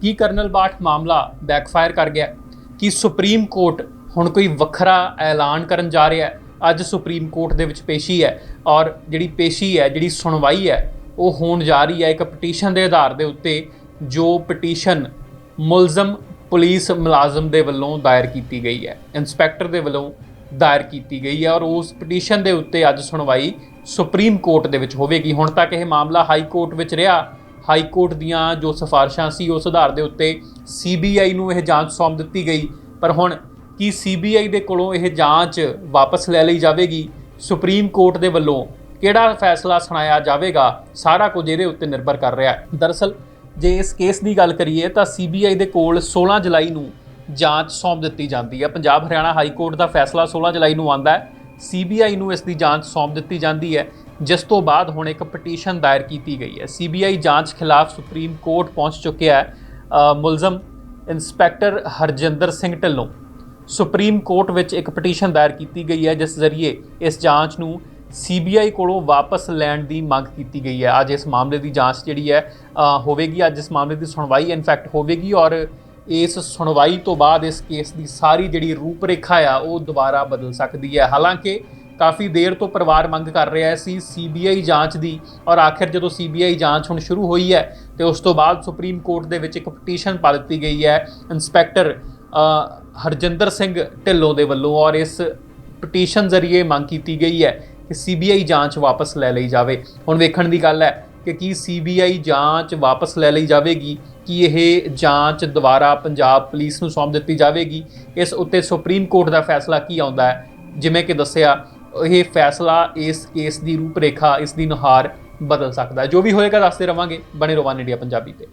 ਕੀ colonel Bath ਮਾਮਲਾ backfire ਕਰ ਗਿਆ ਕਿ ਸੁਪਰੀਮ ਕੋਰਟ ਹੁਣ ਕੋਈ ਵੱਖਰਾ ਐਲਾਨ ਕਰਨ ਜਾ ਰਿਹਾ ਹੈ? ਅੱਜ ਸੁਪਰੀਮ ਕੋਰਟ ਦੇ ਵਿੱਚ ਪੇਸ਼ੀ ਹੈ ਔਰ ਜਿਹੜੀ ਪੇਸ਼ੀ ਹੈ, ਜਿਹੜੀ ਸੁਣਵਾਈ ਹੈ, ਉਹ ਹੋਣ ਜਾ ਰਹੀ ਹੈ ਇੱਕ ਪਟੀਸ਼ਨ ਦੇ ਆਧਾਰ ਦੇ ਉੱਤੇ, ਜੋ ਪਟੀਸ਼ਨ ਮੁਲਜ਼ਮ, ਪੁਲਿਸ ਮੁਲਾਜ਼ਮ ਦੇ ਵੱਲੋਂ ਦਾਇਰ ਕੀਤੀ ਗਈ ਹੈ। ਇੰਸਪੈਕਟਰ ਦੇ ਵੱਲੋਂ ਦਾਇਰ ਕੀਤੀ ਗਈ ਹੈ ਔਰ ਉਸ ਪਟੀਸ਼ਨ ਦੇ ਉੱਤੇ ਅੱਜ ਸੁਣਵਾਈ ਸੁਪਰੀਮ ਕੋਰਟ ਦੇ ਵਿੱਚ ਹੋਵੇਗੀ। ਹੁਣ ਤੱਕ ਇਹ ਮਾਮਲਾ ਹਾਈ ਕੋਰਟ ਵਿੱਚ ਰਿਹਾ ਹਾਈ ਕੋਰਟ ਦੀਆਂ ਜੋ ਸਿਫਾਰਿਸ਼ਾਂ ਸੀ, ਉਸ ਆਧਾਰ ਦੇ ਉੱਤੇ ਸੀਬੀਆਈ ਨੂੰ ਇਹ ਜਾਂਚ ਸੌਂਪ ਦਿੱਤੀ ਗਈ। ਪਰ ਹੁਣ ਕੀ ਸੀਬੀਆਈ ਦੇ ਕੋਲੋਂ ਇਹ ਜਾਂਚ ਵਾਪਸ ਲੈ ਲਈ ਜਾਵੇਗੀ? ਸੁਪਰੀਮ ਕੋਰਟ ਦੇ ਵੱਲੋਂ ਕਿਹੜਾ ਫੈਸਲਾ ਸੁਣਾਇਆ ਜਾਵੇਗਾ? ਸਾਰਾ ਕੁਝ ਇਹਦੇ ਉੱਤੇ ਨਿਰਭਰ ਕਰ ਰਿਹਾ ਹੈ। ਦਰਅਸਲ, ਜੇ ਇਸ ਕੇਸ ਦੀ ਗੱਲ ਕਰੀਏ, ਤਾਂ ਸੀਬੀਆਈ ਦੇ ਕੋਲ 16 ਜੁਲਾਈ ਨੂੰ ਜਾਂਚ ਸੌਂਪ ਦਿੱਤੀ ਜਾਂਦੀ ਹੈ। ਪੰਜਾਬ ਹਰਿਆਣਾ ਹਾਈ ਕੋਰਟ ਦਾ ਫੈਸਲਾ 16 ਜੁਲਾਈ ਨੂੰ ਆਂਦਾ ਹੈ। ਸੀਬੀਆਈ ਨੂੰ ਇਸ ਦੀ ਜਾਂਚ ਸੌਂਪ ਦਿੱਤੀ ਜਾਂਦੀ ਹੈ। ਜਿਸ ਤੋਂ ਬਾਅਦ ਹੁਣ ਇੱਕ ਪਟੀਸ਼ਨ ਦਾਇਰ ਕੀਤੀ ਗਈ ਹੈ। ਸੀਬੀਆਈ ਜਾਂਚ ਖਿਲਾਫ ਸੁਪਰੀਮ ਕੋਰਟ ਪਹੁੰਚ ਚੁੱਕਿਆ ਹੈ। ਮੁਲਜ਼ਮ inspector Harjinder Singh Dhillon. Supreme court ਵਿੱਚ ਇੱਕ ਪਟੀਸ਼ਨ ਦਾਇਰ ਕੀਤੀ ਗਈ ਹੈ, ਜਿਸ ਜ਼ਰੀਏ ਇਸ ਜਾਂਚ ਨੂੰ ਸੀਬੀਆਈ ਕੋਲੋਂ ਵਾਪਸ ਲੈਣ ਦੀ ਮੰਗ ਕੀਤੀ ਗਈ ਹੈ। ਅੱਜ ਇਸ ਮਾਮਲੇ ਦੀ ਜਾਂਚ ਜਿਹੜੀ ਹੈ ਹੋਵੇਗੀ। ਅੱਜ ਇਸ ਮਾਮਲੇ ਦੀ ਸੁਣਵਾਈ ਇਨਫੈਕਟ ਹੋਵੇਗੀ ਔਰ ਇਸ ਸੁਣਵਾਈ ਤੋਂ ਬਾਅਦ ਇਸ ਕੇਸ ਦੀ ਸਾਰੀ ਜਿਹੜੀ ਰੂਪਰੇਖਾ ਆ, ਉਹ ਦੁਬਾਰਾ ਬਦਲ ਸਕਦੀ ਹੈ। ਹਾਲਾਂਕਿ ਕਾਫੀ ਦੇਰ ਤੋਂ ਪਰਿਵਾਰ ਮੰਗ ਕਰ ਰਿਹਾ ਸੀ ਸੀਬੀਆਈ ਜਾਂਚ ਦੀ ਔਰ ਆਖਿਰ ਜਦੋਂ ਸੀਬੀਆਈ ਜਾਂਚ ਹੁਣ ਸ਼ੁਰੂ ਹੋਈ ਹੈ ਤੇ ਉਸ ਤੋਂ ਬਾਅਦ ਸੁਪਰੀਮ ਕੋਰਟ ਦੇ ਵਿੱਚ ਇੱਕ ਪਟੀਸ਼ਨ ਪਾ ਦਿੱਤੀ ਗਈ ਹੈ ਇੰਸਪੈਕਟਰ ਹਰਜਿੰਦਰ ਸਿੰਘ ਢਿੱਲੋਂ ਦੇ ਵੱਲੋਂ ਔਰ ਇਸ ਪਟੀਸ਼ਨ ਜ਼ਰੀਏ ਮੰਗ ਕੀਤੀ ਗਈ ਹੈ ਕਿ ਸੀਬੀਆਈ ਜਾਂਚ ਵਾਪਸ ਲੈ ਲਈ ਜਾਵੇ। ਹੁਣ ਵੇਖਣ ਦੀ ਗੱਲ ਹੈ ਕਿ ਕੀ ਸੀਬੀਆਈ ਜਾਂਚ ਵਾਪਸ ਲੈ ਲਈ ਜਾਵੇਗੀ, ਕੀ ਇਹ ਜਾਂਚ ਦੁਬਾਰਾ ਪੰਜਾਬ ਪੁਲਿਸ ਨੂੰ ਸੌਂਪ ਦਿੱਤੀ ਜਾਵੇਗੀ, ਇਸ ਉੱਤੇ ਸੁਪਰੀਮ ਕੋਰਟ ਦਾ ਫੈਸਲਾ ਕੀ ਆਉਂਦਾ ਹੈ? ਜਿਵੇਂ ਕਿ ਦੱਸਿਆ ਇਹ ਫੈਸਲਾ ਇਸ ਕੇਸ ਦੀ ਰੂਪਰੇਖਾ, ਇਸ ਦੀ ਨੁਹਾਰ ਬਦਲ ਸਕਦਾ ਜੋ ਵੀ ਹੋਏਗਾ, ਦੱਸਦੇ ਰਵਾਂਗੇ। ਬਣੇ ਰਹੋ ਇੰਡੀਆ ਪੰਜਾਬੀ ਤੇ।